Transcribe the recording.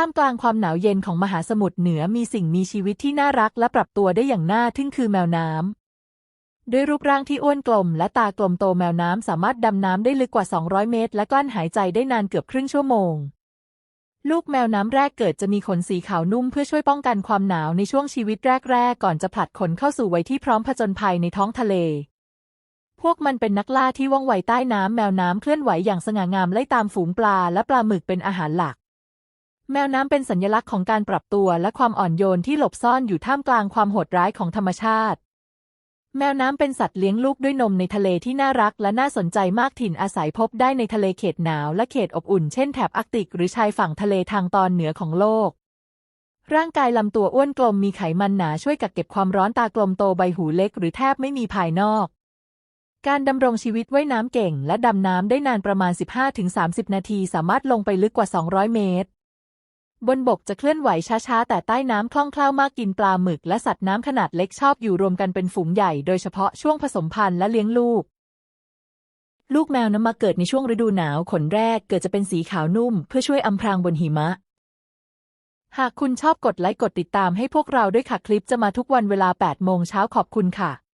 ท่ามกลางความหนาวเย็นของมหาสมุทรเหนือมีสิ่งมีชีวิตที่น่ารักและปรับตัวได้อย่างน่าทึ่งคือแมวน้ำด้วยรูปร่างที่อ้วนกลม และตากลมโตแมวน้ำสามารถดำน้ำได้ลึกกว่า 200 เมตร และกลั้นหายใจได้นานเกือบครึ่งชั่วโมง ลูกแมวน้ำแรกเกิดจะมีขนสีขาวนุ่มเพื่อช่วยป้องกันความหนาวในช่วงชีวิตแรกๆ ก่อนจะผลัดขนเข้าสู่วัยที่พร้อมผจญภัยในท้องทะเล พวกมันเป็นนักล่าที่ว่องไวใต้น้ำแมวน้ำเคลื่อนไหวอย่างสง่างามไล่ตามฝูงปลาและปลาหมึกเป็นอาหารหลัก แมวน้ำเป็นสัญลักษณ์ของการปรับตัวและความอ่อนโยนที่หลบซ่อนอยู่ท่ามกลางความโหดร้ายของธรรมชาติ แมวน้ำเป็นสัตว์เลี้ยงลูกด้วยนมในทะเลที่น่ารักและน่าสนใจมากถิ่นอาศัยพบได้ในทะเลเขตหนาวและเขตอบอุ่นเช่นแถบอาร์กติกหรือชายฝั่งทะเลทางตอนเหนือของโลก ร่างกายลำตัวอ้วนกลมมีไขมันหนาช่วยกักเก็บความร้อนตากลมโตใบหูเล็กหรือแทบไม่มีภายนอกการดำรงชีวิตว่ายน้ำเก่งและดำน้ำได้นานประมาณ 15-30 นาที สามารถลงไปลึกกว่า 200 เมตร บนบกจะเคลื่อนไหวช้าๆ แต่ใต้น้ำคล่องแคล่วมากกินปลาหมึกและสัตว์น้ำขนาดเล็กชอบอยู่รวมกันเป็นฝูงใหญ่โดยเฉพาะช่วงผสมพันธุ์และเลี้ยงลูก ลูกแมวน้ำมาเกิดในช่วงฤดูหนาวขนแรกเกิดจะเป็นสีขาวนุ่ม เพื่อช่วยอำพรางบนหิมะ หากคุณชอบกดไลค์กดติดตามให้พวกเราด้วยค่ะคลิปจะมาทุกวันเวลา 8 โมงเช้าขอบคุณค่ะ